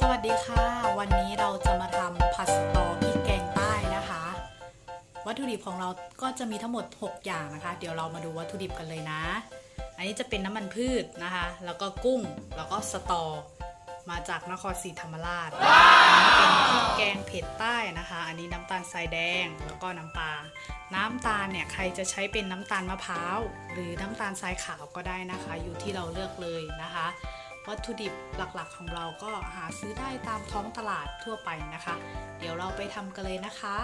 สวัสดีค่ะ วันนี้เราจะมาทำผัดสตอพริกแกงใต้นะคะ วัตถุดิบของเราก็จะมีทั้งหมด 6 อย่างนะคะ เดี๋ยวเรามาดูวัตถุดิบกันเลยนะ อันนี้จะเป็นน้ำมันพืชนะคะ แล้วก็กุ้งแล้วก็สตอ มาจากนครศรีธรรมราชอันนี้เป็นพริกแกงเผ็ดใต้นะคะ อันนี้น้ำตาลทรายแดงแล้วก็น้ำปลาน้ำตาลเนี่ยใครจะใช้เป็นน้ำตาลมะพร้าวหรือน้ำตาลทรายขาวก็ได้นะคะ อยู่ที่เราเลือกเลยนะคะ วัตถุดิบหลักๆ ของเราก็หาซื้อได้ตามท้องตลาดทั่วไปนะคะ เดี๋ยวเราไปทำกันเลยนะคะ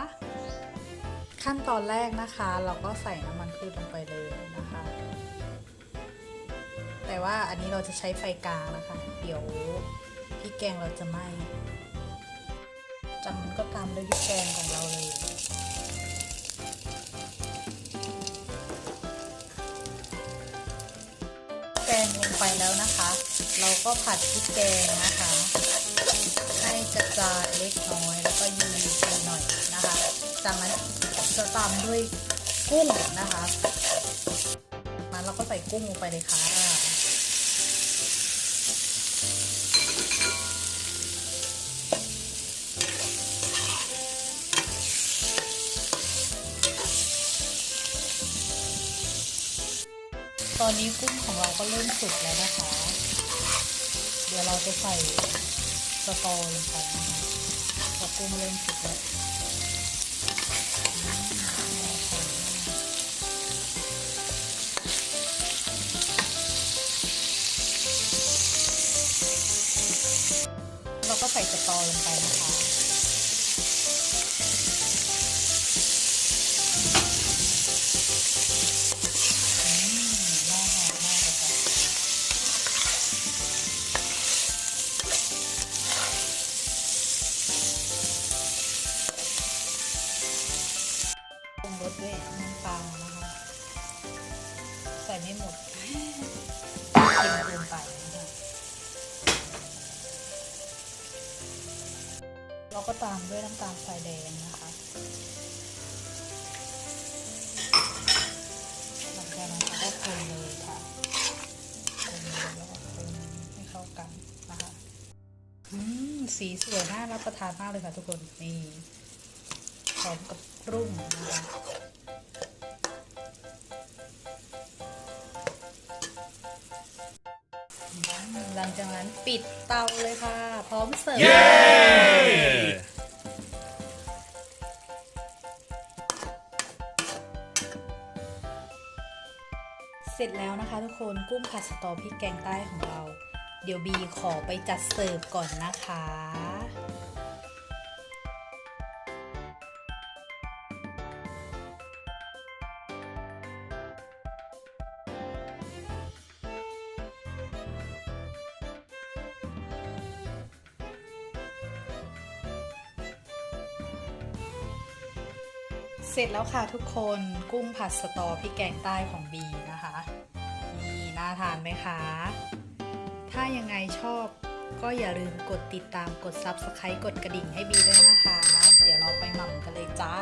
ขั้นตอนแรกนะคะ เราก็ใส่น้ำมันพืชลงไปเลยนะคะ แต่ว่าอันนี้เราจะใช้ไฟกลางนะคะ เดี๋ยวพริกแกงเราจะไหม้จากนั้นก็ตามด้วยพริกแกงของเราเลยแกงลงไปแล้วนะคะ เราก็ผัดพริกแกงนะคะ ให้กระจายเล็กน้อยแล้วก็ยูไปหน่อยนะคะ จากนั้นจะตามด้วยกุ้งนะคะมาเราก็ใส่กุ้งลงไปเลยค่ะตอนนี้กุ้งของเราก็เริ่มสุกแล้วนะคะ ยวเราจะใส่สตอลงไปนะคะพอกุ้งเริ่มสุกแล้วเราก็ใส่สตอลงไปนะคะ รสด้วยน้ำปลานะคะ ใส่ไม่หมดเค็มเกินไปนะคะ เราก็ตามด้วยน้ำตาลทรายแดงนะคะหลังจากนั้นเราก็คนเลยค่ะคนเลยแล้วก็คนให้เข้ากันนะคะ อืม สีสวยน่ารับประทานมากเลยค่ะทุกคน นี่ พร้อมกับรุ่งนะคะอืมหลังจากนั้นปิดเตาเลยค่ะ พร้อมเสิร์ฟเสร็จแล้วนะคะทุกคนกุ้งผัดสตอพริกแกงใต้ของเรา เดี๋ยวบีขอไปจัดเสิร์ฟก่อนนะคะ เสร็จแล้วค่ะทุกคนกุ้งผัดสตอพริกแกงใต้ของบีนะคะนี่น่าทานไหมคะ ถ้ายังไงชอบก็อย่าลืมกดติดตามกด Subscribe กดกระดิ่งให้บีด้วยนะคะ เดี๋ยวเราไปหม่ำกันเลยจ้า